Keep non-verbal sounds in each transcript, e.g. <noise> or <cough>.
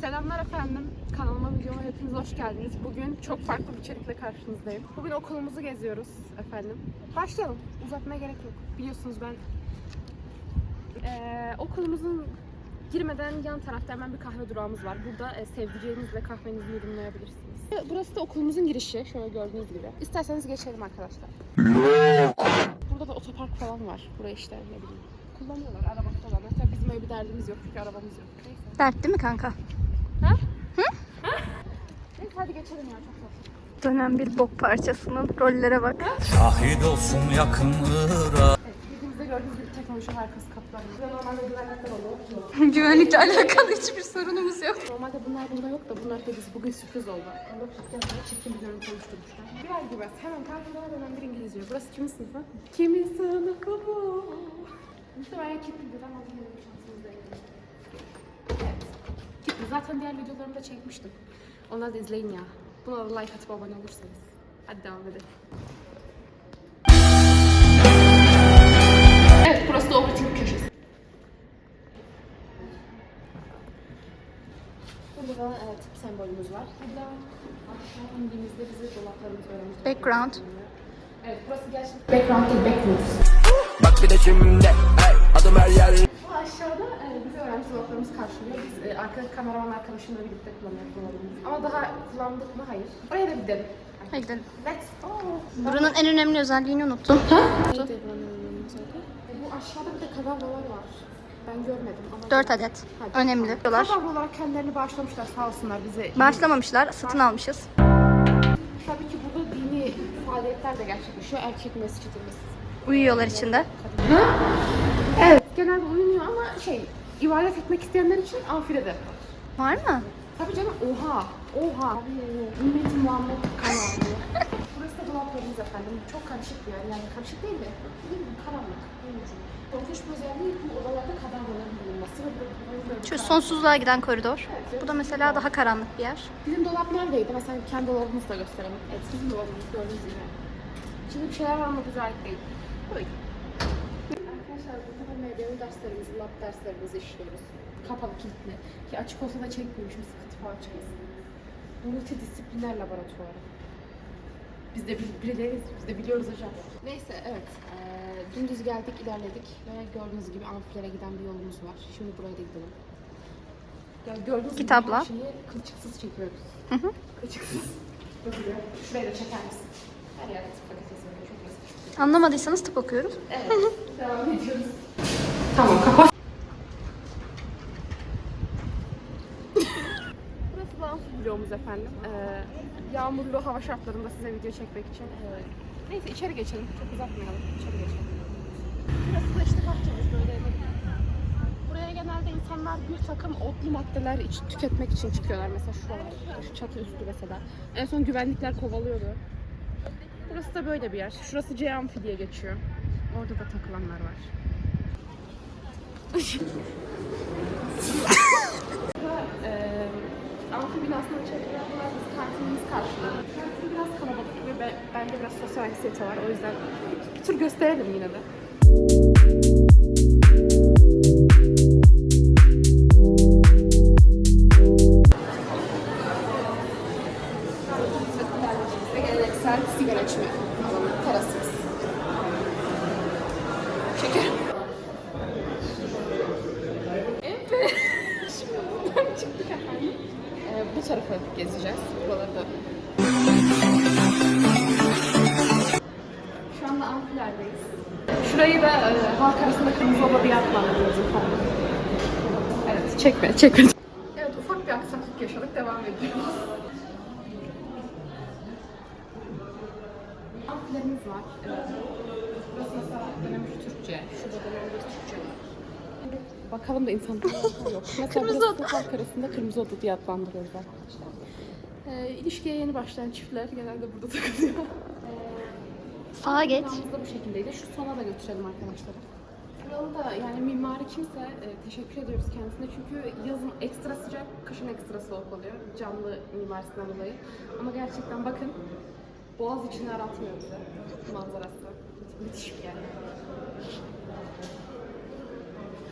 Selamlar efendim. Kanalıma videoma hepiniz hoş geldiniz. Bugün çok farklı bir içerikle karşınızdayım. Bugün okulumuzu geziyoruz efendim. Başlayalım. Uzatmaya gerek yok. Biliyorsunuz ben eee, okulumuzun girmeden yan tarafta hemen bir kahve durağımız var. Burada e, sevdiceğinizle kahvenizi yudumlayabilirsiniz. Burası da okulumuzun girişi. Şöyle gördüğünüz gibi. İsterseniz geçelim arkadaşlar. Burada da otopark falan var. Burayı işte ne bileyim. Kullanıyorlar arabası olan. Mesela bizim öyle bir derdimiz yok çünkü arabamız yok. Neyse. Dert değil mi kanka? Hadi geçelim ya çok tatlı. Dönen bir bok parçasının rollere bak. Şahit olsun yakın Irak. Evet, bildiğimizde gördüğünüz gibi teknoloji harikası kaplar. Burada normalde oluyor. <laughs> Güvenlikle alakalı hiçbir sorunumuz yok. Normalde bunlar burada yok da bunlar da biz bugün sürpriz oldu. Onda dükkanla çirkin bir görüntü oluşturmuşlar. Birer gibi hemen karşıdan hemen bir İngilizce. Burası kimin sınıfı? Kimin sınıfı bu? Muhtemelen Kipli'dir ama bilmiyorum şansımız değil. Evet. Kipli zaten diğer videolarımı da çekmiştim. Onları da izleyin ya. Buna da like atıp abone olursanız. Hadi devam edelim. Evet burası da operatif köşesi. Burada da evet, tip sembolümüz var. Burada aşağı indiğimizde bizi dolaplarımız öğrenci. Background. Evet burası gerçekten background değil backrooms. Bak bir de şimdi hey, adım her yer aşağıda e, bizi öğrenci dolaplarımız karşılıyor. Biz e, arkadaş kameraman arkadaşımla birlikte kullanıyoruz dolabımızı. Ama daha kullandık mı? Hayır. Oraya da gidelim. Hadi gidelim. Let's go. Buranın en önemli özelliğini unuttum. Neydi buranın önemli özelliği? E, Bu aşağıda bir de kadavralar var. Ben görmedim ama. 4 adet. Hadi. Önemli. Diyorlar. Kadavra olarak kendilerini bağışlamışlar sağ olsunlar bize. Başlamamışlar, satın almışız. Tabii ki burada dini faaliyetler de gerçekleşiyor. Erkek mescidimiz. Uyuyorlar içinde. Evet. Genelde uyumuyor şey, ibadet etmek isteyenler için amfilede. Var mı? Tabii canım, oha, oha. Ümmeti Muhammed kanalı. <laughs> Burası da dolaplarımız efendim. Çok karışık bir yer. Yani karışık değil de, ne bileyim, karanlık. Korkunç bir özelliği bu odalarda kadavraların bulunması Şu sonsuzluğa giden koridor. Bu da mesela daha karanlık bir yer. Bizim dolap neredeydi? Mesela kendi dolabımızı da gösterelim. Evet, bizim dolabımız gördüğünüz gibi. Şimdi bir şeyler var ama ait değil. Böyle. Arkadaşlar burada da medyanın derslerimizi, lab derslerimizi işliyoruz. Kapalı kilitli. Ki açık olsa da çekmiyormuşum, sıkıntı falan çıkmasın. Multidisipliner laboratuvarı. Biz de bil- biliriz, biz de biliyoruz hocam. Neyse evet, eee dümdüz geldik, ilerledik ve gördüğünüz gibi amfilere giden bir yolumuz var. Şimdi buraya da gidelim. Ya gördüğünüz Kitapla. gibi her şeyi kılçıksız çekiyoruz. Kılçıksız. Özür dilerim. Şuraya da çeker misin? Her yerde tıp fakültesi var. Çok basit. Anlamadıysanız tıp okuyoruz. Evet. <laughs> Devam ediyoruz. Tamam kapat. Burası amfi bloğumuz efendim. Ee, yağmurlu hava şartlarında size video çekmek için. Ee, neyse içeri geçelim. Çok uzatmayalım. İçeri geçelim. Burası da işte bahçemiz böyle. Buraya genelde insanlar bir takım otlu maddeler iç, tüketmek için çıkıyorlar. Mesela şuralar, şu çatı üstü mesela. En son güvenlikler kovalıyordu. Burası da böyle bir yer. Şurası C amfi diye geçiyor. Orada da takılanlar var. Eee amfi binasının içerisinde biraz biz kantinimiz karşılıyor. Kantin biraz kalabalık ve be- bence biraz sosyal anksiyete var. O yüzden bir tur gösterelim yine de. Çekerim. Evet. Şimdi buradan çıktık efendim. Ee, bu tarafı gezeceğiz. Buraları da. Şu anda amfilerdeyiz. Şurayı da e, halk arasında kırmızı oda diye adlandırıyoruz efendim. Evet, çekme, çekme. Evet, ufak bir aksaklık yaşadık, devam ediyoruz. Amfilerimiz var. Evet. Burası mesela dönemiş Türkçe. Şurada dönemde Türkçe var. Bakalım da insan <laughs> yok. Mesela Kırmızı burası oda. halk arasında kırmızı oda diye adlandırıyoruz arkadaşlar. Ee, ilişkiye yeni başlayan çiftler genelde burada takılıyor. <laughs> Sağa geç. Planımız da bu şekildeydi. Şu sona da götürelim arkadaşlar. Buranın da yani mimari kimse e, teşekkür ediyoruz kendisine çünkü yazın ekstra sıcak, kışın ekstra soğuk oluyor canlı mimarisinden dolayı. Ama gerçekten bakın Boğaz içini aratmıyor bize manzarası. Müthiş bir yer.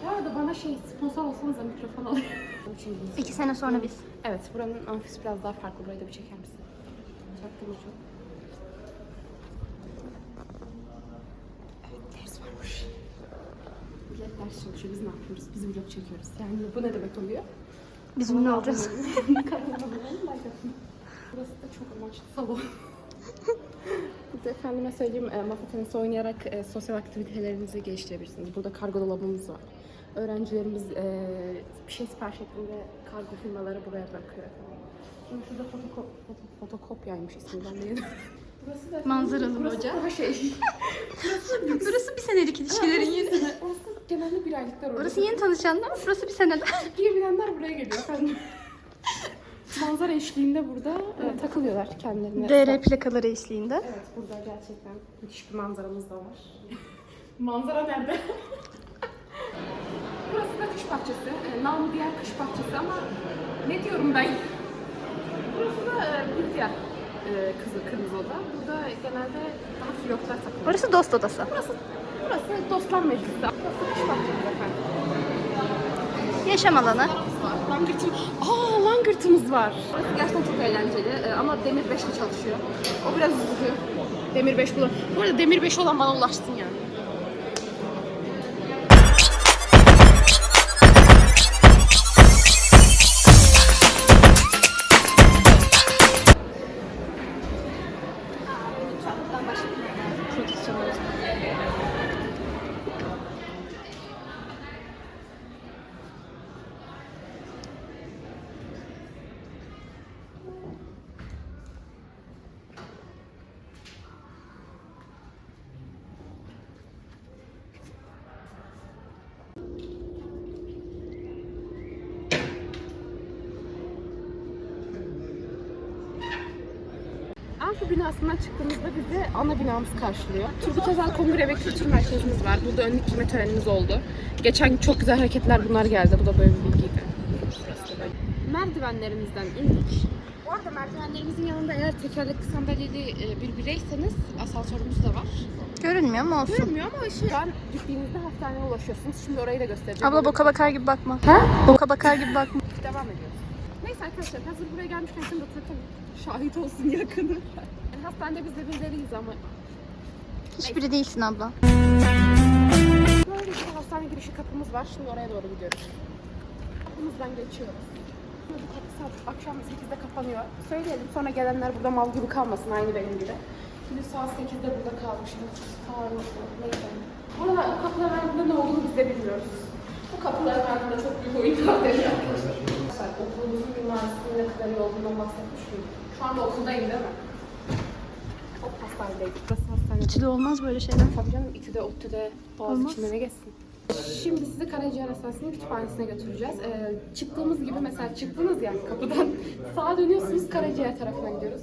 Bu arada bana şey sponsor olsanız da mikrofon alayım. <laughs> İki sene sonra biz. evet buranın amfisi biraz daha farklı. Burayı da bir çeker misin? Çaktım çok. Evet ders varmış. Millet ders çalışıyor. Biz ne yapıyoruz? Biz vlog çekiyoruz. Yani bu ne demek oluyor? Biz ünlü olacağız. <laughs> Burası da çok amaçlı salon. <laughs> Burada efendime söyleyeyim e, masa tenisi oynayarak e, sosyal aktivitelerinizi geliştirebilirsiniz. Burada kargo dolabımız var. Öğrencilerimiz e, bir şey sipariş ettiğinde kargo firmaları buraya bırakıyor. Şimdi şurada fotoko foto, fotokopyaymış ismi ben de Burası da Manzaralı burası hoca. daha şey. Burası bir senelik ilişkilerin yeri. Orası genelde bir aylıklar oluyor. Orası yeni tanışanlar, burası bir seneler. Türkiye bilenler buraya geliyor efendim. Manzara eşliğinde burada e, takılıyorlar kendilerine. DR plakaları eşliğinde. Evet burada gerçekten müthiş bir manzaramız da var. <laughs> Manzara nerede? <laughs> Burası da kış bahçesi. E, namı diğer kış bahçesi ama ne diyorum ben? Burası da e, bir diğer e, kızı kırmızı oda. Burada genelde daha flörtler takılıyor. Burası dost odası. Burası, burası dostlar meclisi. Burası kış bahçesi efendim. Yaşam alanı. Langırtım. Aa langırtımız var. Gerçekten çok eğlenceli Ee, ama Demir 5'le çalışıyor. O biraz üzücü. Demir 5 bulan. Bu arada Demir 5 olan bana ulaşsın yani. Amfi binasından çıktığımızda bizi ana binamız karşılıyor. Turgut Özal Kongre ve Kültür Merkezimiz var. Burada önlük giyme törenimiz oldu. Geçen çok güzel hareketler bunlar geldi. Bu da böyle bir bilgiydi. Merdivenlerimizden indik. Bu arada merdivenlerimizin yanında eğer tekerlekli sandalyeli e, bir bireyseniz asansörümüz de var. Görünmüyor ama olsun. Görünmüyor ama şey, an gittiğinizde hastaneye ulaşıyorsunuz. Şimdi orayı da göstereceğim. Abla boka bakar gibi bakma. Ha? Boka bakar gibi bakma. Devam ediyoruz. Neyse arkadaşlar hazır buraya gelmişken şimdi takım şahit olsun yakını. Yani hastanede biz de birileriyiz ama Hiçbiri değilsin abla. böyle bir hastane girişi kapımız var. Şimdi oraya doğru gidiyoruz. Kapımızdan geçiyoruz. Bu kapı saat akşam 8'de kapanıyor. Söyleyelim sonra gelenler burada mal gibi kalmasın aynı benim gibi. Şimdi saat 8'de burada kalmışım. Kalmışım. Neyse. Bu arada bu kapıların ardında ne olduğunu biz de bilmiyoruz. Bu kapıların ardında çok büyük oyunlar dönüyor arkadaşlar. Arkadaşlar okulumuzun mimarisinin ne kadar iyi olduğundan bahsetmiş miyim? Şu anda okuldayım değil mi? Çok hastanedeydik. Burası hastane. İçi olmaz böyle şeyler. Tabii canım İTÜ'de, ODTÜ'de, Boğaz Olmaz. içinde ne geçsin. Şimdi sizi Karaciğer Hastanesi'nin kütüphanesine götüreceğiz. Ee, çıktığımız gibi mesela çıktınız ya kapıdan sağa dönüyorsunuz Karaciğer tarafına gidiyoruz.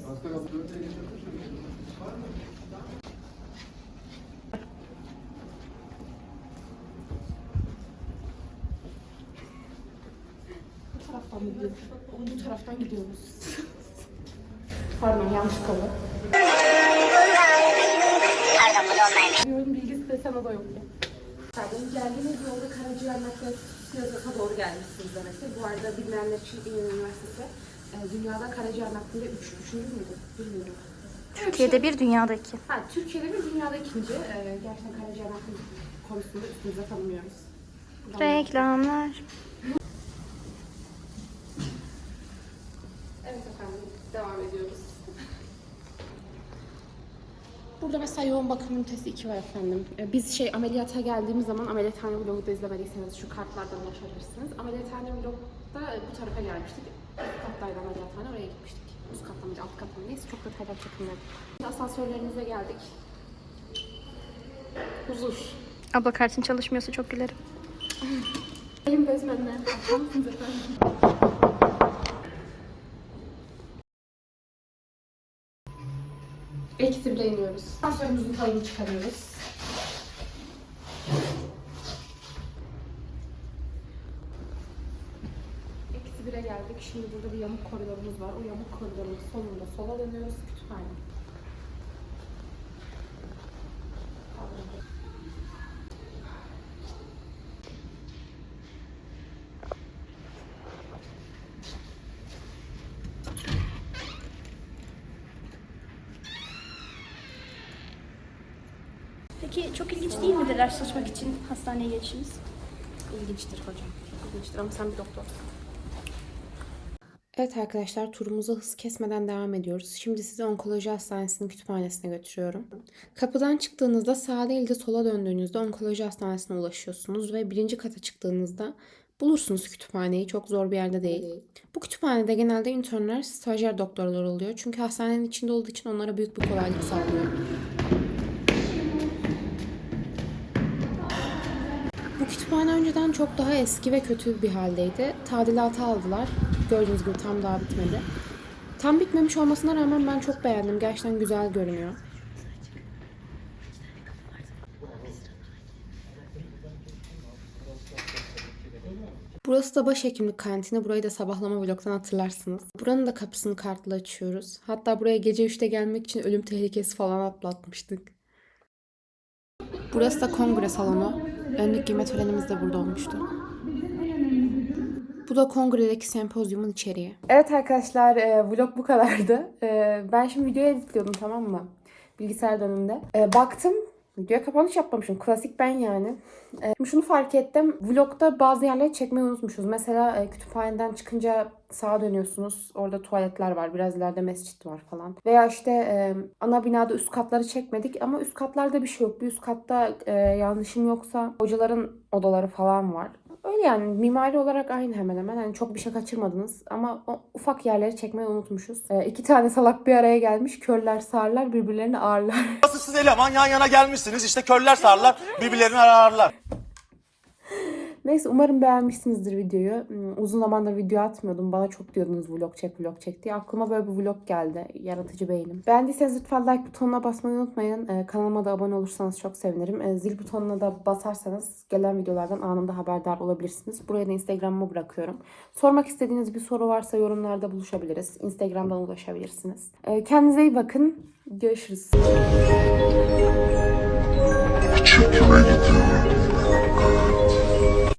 Bu taraftan mı gidiyoruz? Bu taraftan gidiyoruz. <laughs> Pardon yanlış kolu. Yolun bilgisi desen o da yok ya. Yani geldiğiniz yolda Karaciğer Nakliyatı'na doğru gelmişsiniz demektir. Bu arada bilmeyenler için İnönü Üniversitesi e, dünyada karaciğer naklinde üç, üçüncü müydü? Bilmiyorum. Türkiye'de bir, dünyada iki. Ha, Türkiye'de bir dünyada ikinci. E, gerçekten karaciğer nakli konusunda üstümüze tanımıyoruz. Reklamlar. Evet efendim, devam ediyoruz. Burada mesela yoğun bakım ünitesi 2 var efendim. Ee, Biz şey ameliyata geldiğimiz zaman ameliyathane vlogu da izlemediyseniz şu kartlardan ulaşabilirsiniz. Ameliyathane vlogda e, bu tarafa gelmiştik. Üst kattaydı ameliyathane oraya gitmiştik. Üst katta mıydı alt katta mı neyse çok detaylar çekimler. Asansörlerimize geldik. Huzur. Abla kartın çalışmıyorsa çok gülerim. Benim efendim? Bile iniyoruz. Tadını çıkarıyoruz. Eksi bire geldik. Şimdi burada bir yamuk koridorumuz var. O yamuk koridorun sonunda sola dönüyoruz. Kütüphane. Peki çok ilginç değil midir ders çalışmak için hastaneye gelişiniz? İlginçtir hocam. İlginçtir ama sen bir doktorsun. Evet arkadaşlar turumuza hız kesmeden devam ediyoruz. Şimdi sizi onkoloji hastanesinin kütüphanesine götürüyorum. Kapıdan çıktığınızda sağ değil de sola döndüğünüzde onkoloji hastanesine ulaşıyorsunuz ve birinci kata çıktığınızda bulursunuz kütüphaneyi. Çok zor bir yerde değil. Bu kütüphanede genelde internler, stajyer doktorlar oluyor. Çünkü hastanenin içinde olduğu için onlara büyük bir kolaylık sağlıyor. Bu kütüphane önceden çok daha eski ve kötü bir haldeydi. Tadilata aldılar. Gördüğünüz gibi tam daha bitmedi. Tam bitmemiş olmasına rağmen ben çok beğendim. Gerçekten güzel görünüyor. Burası da başhekimlik kantini. Burayı da sabahlama vlogtan hatırlarsınız. Buranın da kapısını kartla açıyoruz. Hatta buraya gece 3'te gelmek için ölüm tehlikesi falan atlatmıştık. Burası da kongre salonu. Önlük giyme törenimiz de burada olmuştu. Bu da kongredeki sempozyumun içeriği. Evet arkadaşlar e, vlog bu kadardı. E, ben şimdi videoyu editliyordum tamam mı? Bilgisayar önünde. E, baktım videoya kapanış yapmamışım. Klasik ben yani. E, şimdi şunu fark ettim. Vlogda bazı yerleri çekmeyi unutmuşuz. Mesela e, kütüphaneden çıkınca sağa dönüyorsunuz. Orada tuvaletler var. Biraz ileride mescit var falan. Veya işte e, ana binada üst katları çekmedik ama üst katlarda bir şey yok. Bir üst katta e, yanlışım yoksa hocaların odaları falan var. Öyle yani mimari olarak aynı hemen hemen. Hani çok bir şey kaçırmadınız ama o ufak yerleri çekmeyi unutmuşuz. E, iki tane salak bir araya gelmiş. Körler sağırlar birbirlerini ağırlar. Vasıfsız eleman yan yana gelmişsiniz işte körler sarlar birbirlerini ararlar. Neyse umarım beğenmişsinizdir videoyu. Hmm, Uzun zamandır video atmıyordum. Bana çok diyordunuz vlog çek vlog çek diye. Aklıma böyle bir vlog geldi. Yaratıcı beynim. Beğendiyseniz lütfen like butonuna basmayı unutmayın. Ee, kanalıma da abone olursanız çok sevinirim. Ee, zil butonuna da basarsanız gelen videolardan anında haberdar olabilirsiniz. Buraya da Instagram'ımı bırakıyorum. Sormak istediğiniz bir soru varsa yorumlarda buluşabiliriz. Instagram'dan ulaşabilirsiniz. Ee, kendinize iyi bakın. Görüşürüz. Gidiyorum.